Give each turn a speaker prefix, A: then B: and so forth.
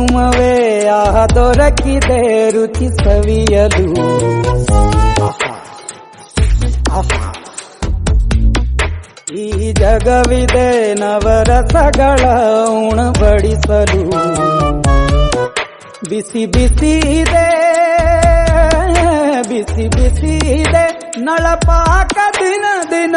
A: ಜನುಮವೇ ಆಹ ದೊರಕಿದೆ ರುಚಿ ಸವಿಯಲು. ಈ ಜಗವಿದೆ ನವರಸಗಳ ಉಣಬಡಿಸಲು ಬಿಸಿ ಬಿಸಿ ಇದೆ, ಬಿಸಿ ಬಿಸಿ ಇದೆ, ನಳಪಾಕ ದಿನ ದಿನ